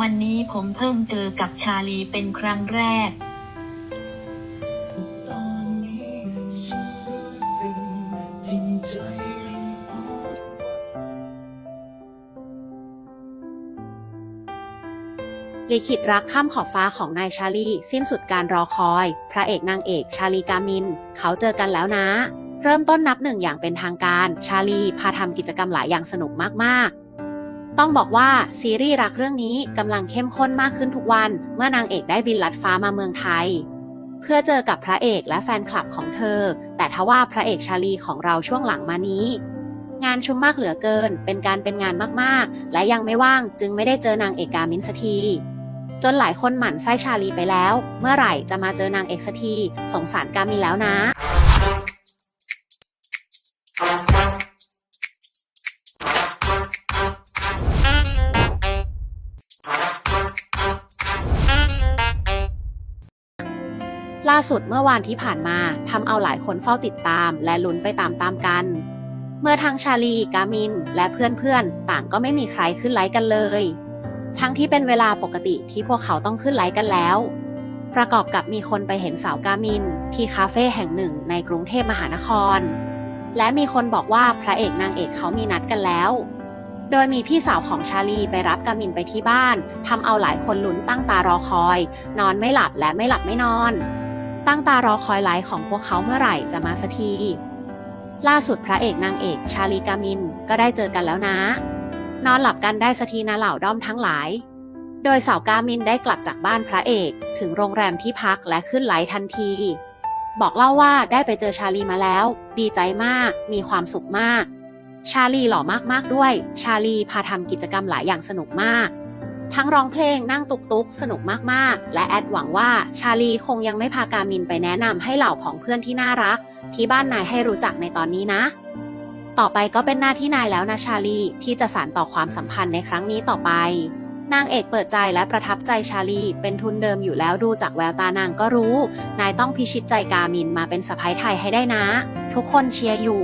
วันนี้ผมเพิ่งเจอกับชาลีเป็นครั้งแรกตอนนี้ฉันรู้สึกจริงใจอ่อนลิขิตรักข้ามขอบฟ้าของนายชาลีสิ้นสุดการรอคอย พระเอกนางเอกชาลีกามิน เขาเจอกันแล้วนะ เริ่มต้นนับหนึ่งอย่างเป็นทางการ ชาลีพาทำกิจกรรมหลายอย่างสนุกมากๆ ต้องบอกว่าซีรีส์รักเรื่องนี้กำลังเข้มข้นมากขึ้นทุกวัน เมื่อนางเอกได้บินลัดฟ้ามาเมืองไทย เพื่อเจอกับพระเอกและแฟนคลับของเธอ แต่ทว่าพระเอกชาลีของเราช่วงหลังมานี้ งานชุมมากเหลือเกิน เป็นการเป็นงานมากๆ และยังไม่ว่างจึงไม่ได้เจอนางเอกกามินสักทีจนหลายคนหมั่นไส้ชาลีไปแล้ว เมื่อไหร่จะมาเจอนางเอกสักทีสงสารกามินแล้วนะ ล่าสุดเมื่อวานที่ผ่านมาทำเอาหลายคนเฝ้าติดตาม และลุ้นไปตามๆกัน เมื่อทั้งชาลี กามิน และเพื่อนๆ ต่างก็ไม่มีใครขึ้นไลค์กันเลย ทั้งที่เป็นเวลาปกติที่พวกเขาต้องขึ้นไลค์กันแล้ว ประกอบกับมีคนไปเห็นสาวกามิน ที่คาเฟ่แห่งหนึ่งในกรุงเทพมหานคร และมีคนบอกว่าพระเอกนางเอกเขามีนัดกันแล้ว โดยมีพี่สาวของชาลีไปรับกามินไปที่บ้านทำเอาหลายคนลุ้นตั้งตารอคอย นอนไม่หลับและไม่หลับไม่นอน ตั้งตารอคอยไลฟ์ของพวกเขาเมื่อไหร่จะมาสักที ล่าสุดพระเอกนางเอกชาลีกามินก็ได้เจอกันแล้วนะ นอนหลับกันได้สักทีนะเหล่าด้อมทั้งหลาย โดยสาวกามินได้กลับจากบ้านพระเอกถึงโรงแรมที่พักและขึ้นไลฟ์ทันที บอกเล่าว่าได้ไปเจอชาลีมาแล้ว ดีใจมาก มีความสุขมาก ชาลีหล่อมากๆด้วย ชาลีพาทำกิจกรรมหลายอย่างสนุกมาก ทั้งร้องเพลงนั่งตุกตุกสนุกมากๆ และแอดหวังว่าชาลีคงยังไม่พากามินไปแนะนำให้เหล่าของเพื่อนที่น่ารัก ที่บ้านนายให้รู้จักในตอนนี้นะ ต่อไปก็เป็นหน้าที่นายแล้วนะชาลีที่จะสานต่อความสัมพันธ์ในครั้งนี้ต่อไป นางเอกเปิดใจและประทับใจชาลีเป็นทุนเดิมอยู่แล้วดูจากแววตานางก็รู้ นายต้องพิชิตใจกามินมาเป็นสะพ้ายไทยให้ได้นะ ทุกคนเชียร์อยู่